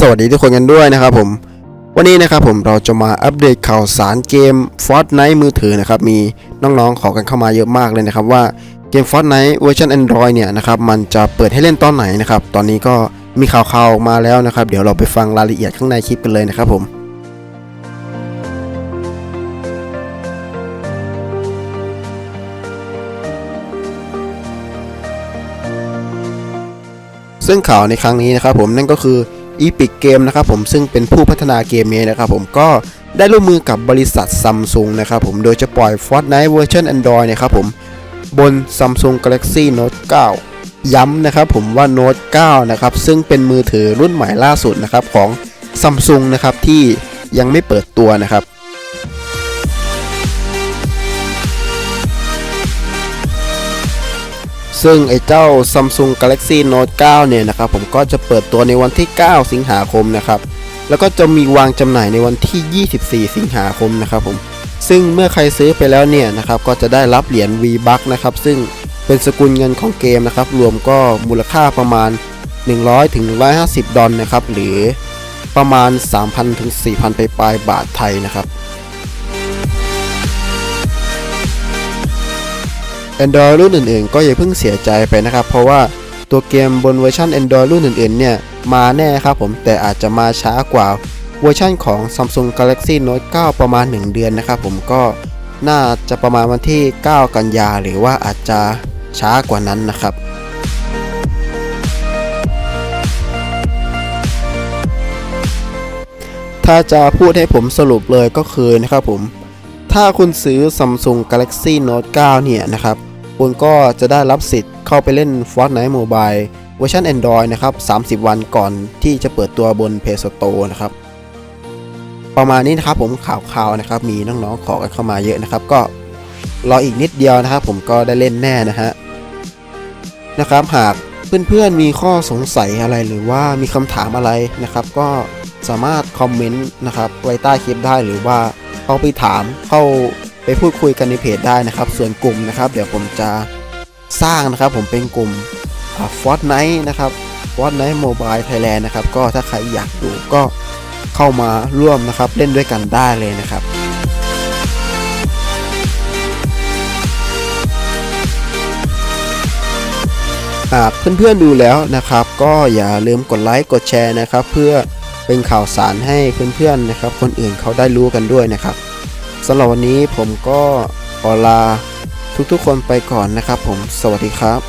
สวัสดีทุกคนกันด้วยนะครับผม วันนี้นะครับผมเราจะมาอัปเดตข่าวสารเกม Fortnite มือถือนะครับ มีน้องๆขอกันเข้ามาเยอะมากเลยนะครับว่าเกม Fortnite เวอร์ชัน Android เนี่ยนะครับมันจะเปิดให้เล่นตอนไหนนะครับ ตอนนี้ก็มีข่าวๆมาแล้วนะครับ เดี๋ยวเราไปฟังรายละเอียดข้างในคลิปกันเลยนะครับผมซึ่งข่าวในครั้งนี้นะครับผมนั่นก็คือ อีพิกเกมนะครับผมซึ่งเป็นผู้พัฒนาเกมนี้นะครับผมก็ได้ร่วมมือกับบริษัทซัมซุงนะครับผมโดยจะปล่อย Fortnite เวอร์ชัน Android นะครับผมบน Samsung Galaxy Note 9 ย้ำนะครับผมว่า Note 9 นะครับ ซึ่งเป็นมือถือรุ่นใหม่ล่าสุดนะครับของ Samsung นะครับที่ยังไม่เปิดตัวนะครับ ซึ่งไอ้เจ้า Samsung Galaxy Note 9 เนี่ยนะครับผมก็จะเปิดตัวในวันที่ 9 สิงหาคมนะครับ แล้วก็จะมีวางจำหน่ายในวันที่ 24 สิงหาคมนะครับผม ซึ่งเมื่อใครซื้อไปแล้วเนี่ยนะครับก็จะได้รับเหรียญ V-Bucks นะครับ ซึ่งเป็นสกุลเงินของเกมนะครับ รวมก็มูลค่าประมาณ 100ถึง150 ดอลนะครับ หรือประมาณ 3,000ถึง4,000 ไปปลายบาทไทยนะครับ Android รุ่นอื่นๆ ก็อย่าเพิ่งเสียใจไปนะครับ เพราะว่าตัวเกมบนเวอร์ชัน Android รุ่นอื่นๆ เนี่ย มาแน่ครับผมแต่อาจจะมาช้ากว่าเวอร์ชันของ Samsung Galaxy Note 9 ประมาณ 1 เดือนนะครับผมก็น่าจะประมาณวันที่ 9 กันยาหรือว่าอาจจะช้ากว่านั้นนะครับถ้าจะพูดให้ผมสรุปเลยก็คือนะครับผม ถ้าคุณซื้อ Samsung Galaxy Note 9 เนี่ยนะครับ คุณก็จะได้รับสิทธิ์เข้าไปเล่น Fortnite Mobile เวอร์ชัน Android นะครับ 30 วันก่อนที่จะเปิดตัวบน Play Store นะครับ ประมาณนี้นะครับผมข่าวๆนะครับ มีน้องๆขอกันเข้ามาเยอะนะครับ ก็รออีกนิดเดียวนะครับ ผมก็ได้เล่นแน่นะฮะนะครับ หากเพื่อนๆมีข้อสงสัยอะไรหรือว่ามีคำถามอะไรนะครับ ก็สามารถคอมเมนต์นะครับไว้ใต้คลิปได้หรือว่าเข้าไปถามเข้า ไปพูดคุยกันในเพจได้นะครับ ส่วนกลุ่มนะครับ เดี๋ยวผมจะสร้างนะครับ ผมเป็นกลุ่มฟอร์ n ไนท์นะครับฟอร์ n ไนท์โมบายไทยแลนด์นะครับ ก็ถ้าใครอยากดูก็เข้ามาร่วมนะครับ เล่นด้วยกันได้เลยนะครับหากเพื่อนๆดูแล้วนะครับ ก็อย่าลืมกดไลค์กดแชร์นะครับ เพื่อเป็นข่าวสารให้เพื่อนๆนะครับ คนอื่นเขาได้รู้กันด้วยนะครับ สำหรับวันนี้ผมก็ขอลาทุกๆคนไปก่อนนะครับผมสวัสดีครับ